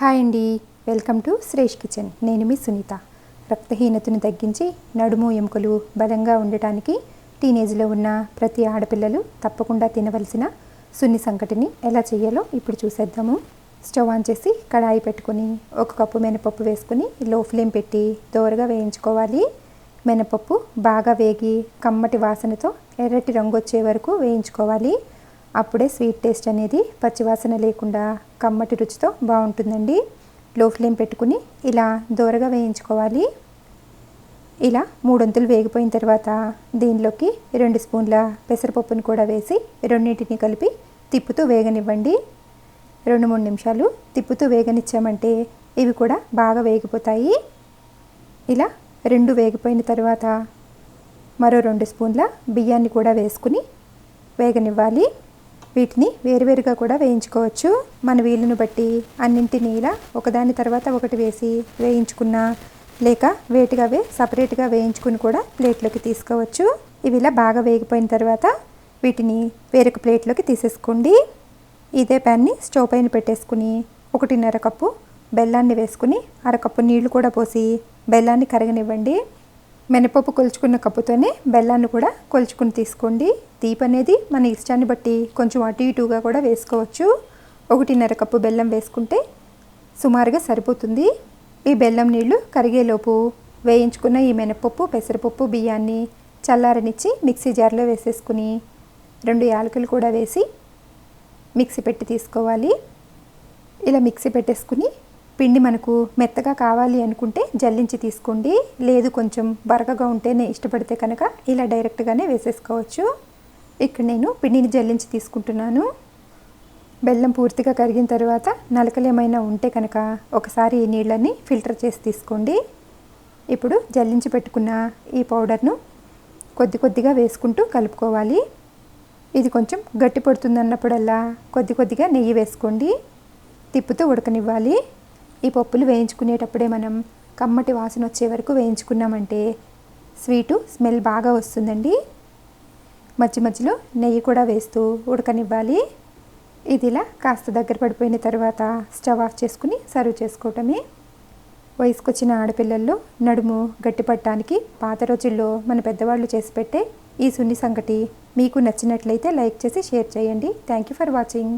Hi అండి. Welcome to Shresh kitchen. నేను మీ సునీత. రక్తహీనతను తగ్గించి నడుము ఎముకలు బలంగా ఉండటానికి టీనేజ్లో ఉన్న ప్రతి ఆడపిల్లలు తప్పకుండా తినవలసిన సున్ని సంకటిని ఎలా చేయాలో ఇప్పుడు చూసేద్దాము. స్టవ్ ఆన్ చేసి కడాయి పెట్టుకొని ఒక కప్పు మినపప్పు వేసుకుని లో ఫ్లేమ్ పెట్టి దోరగా వేయించుకోవాలి. మినపప్పు బాగా వేగి కమ్మటి వాసనతో ఎర్రటి రంగు వచ్చే వరకు వేయించుకోవాలి. అప్పుడే స్వీట్ టేస్ట్ అనేది పచ్చివాసన లేకుండా కమ్మటి రుచితో బాగుంటుందండి. లో ఫ్లేమ్ పెట్టుకుని ఇలా దోరగా వేయించుకోవాలి. ఇలా మూడొంతులు వేగిపోయిన తర్వాత దీనిలోకి రెండు స్పూన్ల పెసరపప్పును కూడా వేసి రెండింటిని కలిపి తిప్పుతూ వేగనివ్వండి. రెండు మూడు నిమిషాలు తిప్పుతూ వేగనిచ్చామంటే ఇవి కూడా బాగా వేగిపోతాయి. ఇలా రెండు వేగిపోయిన తర్వాత మరో రెండు స్పూన్ల బియ్యాన్ని కూడా వేసుకుని వేగనివ్వాలి. వీటిని వేరువేరుగా కూడా వేయించుకోవచ్చు. మన వీలును బట్టి అన్నింటినీ ఇలా ఒకదాని తర్వాత ఒకటి వేసి వేయించుకున్న లేక వేటిగావే సపరేట్గా వేయించుకుని కూడా ప్లేట్లోకి తీసుకోవచ్చు. ఇవి ఇలా బాగా వేగిపోయిన తర్వాత వీటిని వేరొక ప్లేట్లోకి తీసేసుకోండి. ఇదే ప్యాన్ని స్టవ్ పైన పెట్టేసుకుని ఒకటిన్నర కప్పు బెల్లాన్ని వేసుకుని అరకప్పు నీళ్ళు కూడా పోసి బెల్లాన్ని కరగనివ్వండి. మినపప్పు కొలుచుకున్న కప్పుతోనే బెల్లాన్ని కూడా కొలుచుకుని తీసుకోండి. తీపి అనేది మన ఇష్టాన్ని బట్టి కొంచెం అటు ఇటుగా కూడా వేసుకోవచ్చు. ఒకటిన్నర కప్పు బెల్లం వేసుకుంటే సుమారుగా సరిపోతుంది. ఈ బెల్లం నీళ్ళు కరిగేలోపు వేయించుకున్న ఈ మినపప్పు పెసరపప్పు బియ్యాన్ని చల్లారనిచ్చి మిక్సీ జార్లో వేసేసుకుని రెండు యాలకులు కూడా వేసి మిక్సీ పెట్టి తీసుకోవాలి. ఇలా మిక్సీ పెట్టేసుకుని పిండి మనకు మెత్తగా కావాలి అనుకుంటే జల్లించి తీసుకోండి. లేదు కొంచెం బరకగా ఉంటేనే ఇష్టపడితే కనుక ఇలా డైరెక్ట్గానే వేసేసుకోవచ్చు. ఇక్కడ నేను పిండిని జల్లించి తీసుకుంటున్నాను. బెల్లం పూర్తిగా కరిగిన తర్వాత నలకలు ఏమైనా ఉంటే కనుక ఒకసారి ఈ నీళ్ళని ఫిల్టర్ చేసి తీసుకోండి. ఇప్పుడు జల్లించి పెట్టుకున్న ఈ పౌడర్ను కొద్ది కొద్దిగా వేసుకుంటూ కలుపుకోవాలి. ఇది కొంచెం గట్టి పడుతుంది అన్నప్పుడల్లా కొద్ది కొద్దిగా నెయ్యి వేసుకోండి. తిప్పుతూ ఉడకనివ్వాలి. ఈ పప్పులు వేయించుకునేటప్పుడే మనం కమ్మటి వాసన వచ్చే వరకు వేయించుకున్నామంటే స్వీటు స్మెల్ బాగా వస్తుందండి. మధ్య మధ్యలో నెయ్యి కూడా వేస్తూ ఉడకనివ్వాలి. ఇది ఇలా కాస్త దగ్గర పడిపోయిన తర్వాత స్టవ్ ఆఫ్ చేసుకుని సర్వ్ చేసుకోవటమే. వయసుకొచ్చిన ఆడపిల్లల్లో నడుము గట్టిపట్టడానికి పాత రోజుల్లో మన పెద్దవాళ్ళు చేసి పెట్టే ఈ సున్ని సంగటి మీకు నచ్చినట్లయితే లైక్ చేసి షేర్ చేయండి. Thank you for watching.